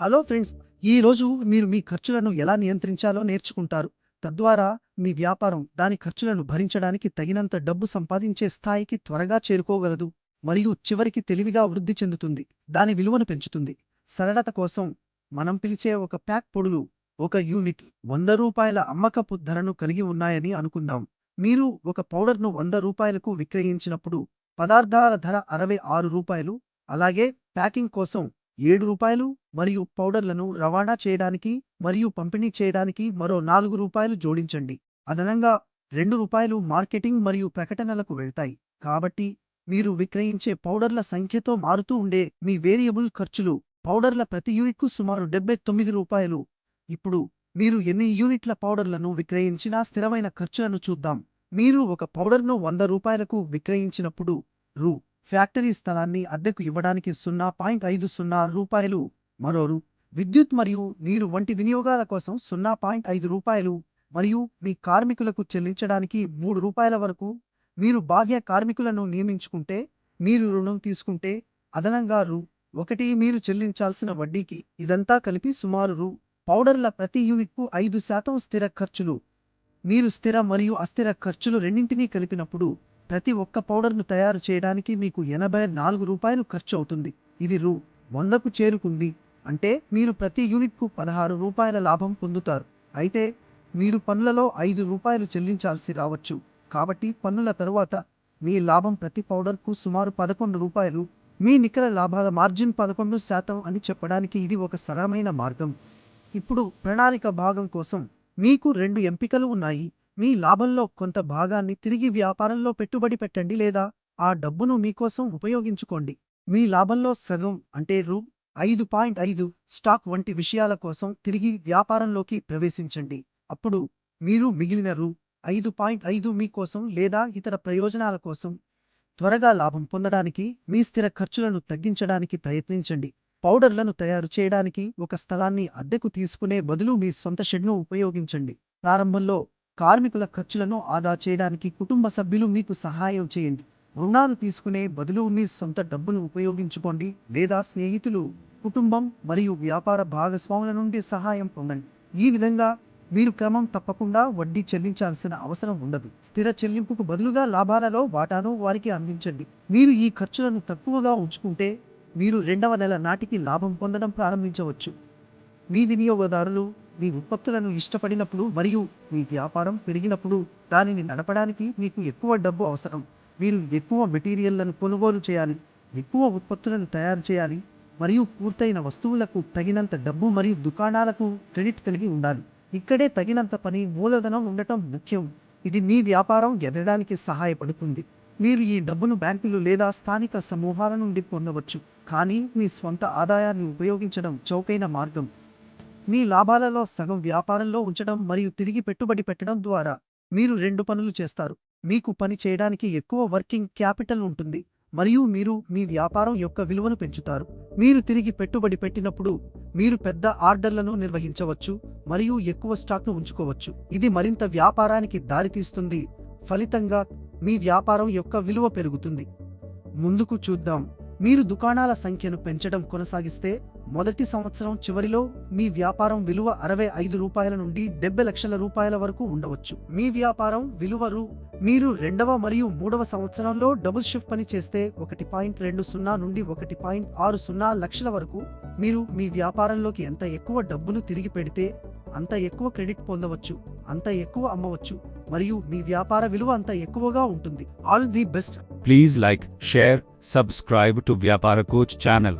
Hello friends ఈ రోజు మీరు మీ ఖర్చులను ఎలా నియంత్రించాలో నేర్చుకుంటారు. తద్వారా మీ వ్యాపారం దాని ఖర్చులను భరించడానికి తగినంత డబ్బు సంపాదించే స్థాయికి త్వరగా చేరుకోగలదు మరియు చివరికి తెలివిగా వృద్ధి చెందుతుంది. దాని విలువను పెంచుతుంది. సరళత కోసం మనం పిలిచే ఒక ప్యాక్ పొడులు ఒక యూనిట్ వంద రూపాయల అమ్మకపు ధరను కలిగి ఉన్నాయని అనుకుందాం. మీరు ఒక పౌడర్ను వంద రూపాయలకు విక్రయించినప్పుడు పదార్థాల ధర అరవై ఆరు రూపాయలు అలాగే ప్యాకింగ్ కోసం ఏడు రూపాయలు మరియు పౌడర్లను రవాణా చేయడానికి మరియు పంపిణీ చేయడానికి మరో నాలుగు రూపాయలు జోడించండి. అదనంగా రెండు రూపాయలు మార్కెటింగ్ మరియు ప్రకటనలకు వెళ్తాయి. కాబట్టి మీరు విక్రయించే పౌడర్ల సంఖ్యతో మారుతూ ఉండే మీ వేరియబుల్ ఖర్చులు పౌడర్ల ప్రతి యూనిట్కు సుమారు డెబ్బై తొమ్మిది రూపాయలు. ఇప్పుడు మీరు ఎన్ని యూనిట్ల పౌడర్లను విక్రయించినా స్థిరమైన ఖర్చులను చూద్దాం. మీరు ఒక పౌడర్ను వంద రూపాయలకు విక్రయించినప్పుడు రూ. ఫ్యాక్టరీ స్థలాన్ని అద్దెకు ఇవ్వడానికి సున్నా పాయింట్ ఐదు సున్నా రూపాయలు మరో రూ విద్యుత్ మరియు నీరు వంటి వినియోగాల కోసం సున్నా పాయింట్ ఐదు రూపాయలు మరియు మీ కార్మికులకు చెల్లించడానికి మూడు రూపాయల వరకు. మీరు బాహ్య కార్మికులను నియమించుకుంటే మీరు రుణం తీసుకుంటే అదనంగా రూ. ఒకటి మీరు చెల్లించాల్సిన వడ్డీకి ఇదంతా కలిపి సుమారు రూ. పౌడర్ల ప్రతి యూనిట్కు ఐదు శాతం స్థిర ఖర్చులు. మీరు స్థిర మరియు అస్థిర ఖర్చులు రెండింటినీ కలిపినప్పుడు ప్రతి ఒక్క పౌడర్ను తయారు చేయడానికి మీకు ఎనభై నాలుగు రూపాయలు ఖర్చు అవుతుంది. ఇది రూ. వందకు చేరుకుంది. అంటే మీరు ప్రతి యూనిట్కు పదహారు రూపాయల లాభం పొందుతారు. అయితే మీరు పన్నులలో ఐదు రూపాయలు చెల్లించాల్సి రావచ్చు. కాబట్టి పన్నుల తరువాత మీ లాభం ప్రతి పౌడర్కు సుమారు పదకొండు రూపాయలు. మీ నికర లాభాల మార్జిన్ పదకొండు శాతం అని చెప్పడానికి ఇది ఒక సరళమైన మార్గం. ఇప్పుడు ప్రణాళిక భాగం కోసం మీకు రెండు ఎంపికలు ఉన్నాయి. మీ లాభంలో కొంత భాగాన్ని తిరిగి వ్యాపారంలో పెట్టుబడి పెట్టండి లేదా ఆ డబ్బును మీకోసం ఉపయోగించుకోండి. మీ లాభంలో సగం అంటే రూ. ఐదు పాయింట్ ఐదు స్టాక్ వంటి విషయాల కోసం తిరిగి వ్యాపారంలోకి ప్రవేశించండి. అప్పుడు మీరు మిగిలిన రూ. ఐదు పాయింట్ ఐదు మీకోసం లేదా ఇతర ప్రయోజనాల కోసం త్వరగా లాభం పొందడానికి మీ స్థిర ఖర్చులను తగ్గించడానికి ప్రయత్నించండి. పౌడర్లను తయారు చేయడానికి ఒక స్థలాన్ని అద్దెకు తీసుకునే బదులు మీ సొంత షెడ్ను ఉపయోగించండి. ప్రారంభంలో కార్మికుల ఖర్చులను ఆదా చేయడానికి కుటుంబ సభ్యులు మీకు సహాయం చేయండి. రుణాలు తీసుకునే బదులు మీ సొంత డబ్బును ఉపయోగించుకోండి లేదా స్నేహితులు కుటుంబం మరియు వ్యాపార భాగస్వాముల నుండి సహాయం పొందండి. ఈ విధంగా మీరు క్రమం తప్పకుండా వడ్డీ చెల్లించాల్సిన అవసరం ఉండదు. స్థిర చెల్లింపుకు బదులుగా లాభాలలో వాటాను వారికి అందించండి. మీరు ఈ ఖర్చులను తక్కువగా ఉంచుకుంటే మీరు రెండవ నెల నాటికి లాభం పొందడం ప్రారంభించవచ్చు. మీ వినియోగదారులు మీ ఉత్పత్తులను ఇష్టపడినప్పుడు మరియు మీ వ్యాపారం పెరిగినప్పుడు దానిని నడపడానికి మీకు ఎక్కువ డబ్బు అవసరం. మీరు ఎక్కువ మెటీరియల్లను కొనుగోలు చేయాలి ఎక్కువ ఉత్పత్తులను తయారు చేయాలి మరియు పూర్తయిన వస్తువులకు తగినంత డబ్బు మరియు దుకాణాలకు క్రెడిట్ కలిగి ఉండాలి. ఇక్కడే తగినంత పని మూలధనం ఉండటం ముఖ్యం. ఇది మీ వ్యాపారం ఎదగడానికి సహాయపడుతుంది. మీరు ఈ డబ్బును బ్యాంకులు లేదా స్థానిక సమూహాల నుండి పొందవచ్చు కానీ మీ స్వంత ఆదాయాన్ని ఉపయోగించడం చౌకైన మార్గం. మీ లాభాలలో సగం వ్యాపారంలో ఉంచడం మరియు తిరిగి పెట్టుబడి పెట్టడం ద్వారా మీరు రెండు పనులు చేస్తారు. మీకు పని చేయడానికి ఎక్కువ వర్కింగ్ క్యాపిటల్ ఉంటుంది మరియు మీరు మీ వ్యాపారం యొక్క విలువను పెంచుతారు. మీరు తిరిగి పెట్టుబడి పెట్టినప్పుడు మీరు పెద్ద ఆర్డర్లను నిర్వహించవచ్చు మరియు ఎక్కువ స్టాక్ను ఉంచుకోవచ్చు. ఇది మరింత వ్యాపారానికి దారితీస్తుంది ఫలితంగా మీ వ్యాపారం యొక్క విలువ పెరుగుతుంది. ముందుకు చూద్దాం. మీరు దుకాణాల సంఖ్యను పెంచడం కొనసాగిస్తే మొదటి సంవత్సరం చివరిలో మీ వ్యాపారం విలువ అరవై ఐదు రూపాయల నుండి డెబ్బై లక్షల రూపాయల వరకు ఉండవచ్చు. మీ వ్యాపారం విలువ రూ మీరు రెండవ మరియు మూడవ సంవత్సరంలో డబుల్ షిఫ్ట్ పని చేస్తే ఒకటి పాయింట్ రెండు సున్నా నుండి ఒకటి పాయింట్ ఆరు సున్నా లక్షల వరకు మీరు మీ వ్యాపారంలోకి ఎంత ఎక్కువ డబ్బును తిరిగి పెడితే అంత ఎక్కువ క్రెడిట్ పొందవచ్చు అంత ఎక్కువ అమ్మవచ్చు. మరియు మీ వ్యాపార విలువ అంత ఎక్కువగా ఉంటుంది. All the best. Please like share subscribe to వ్యాపార కోచ్ ఛానల్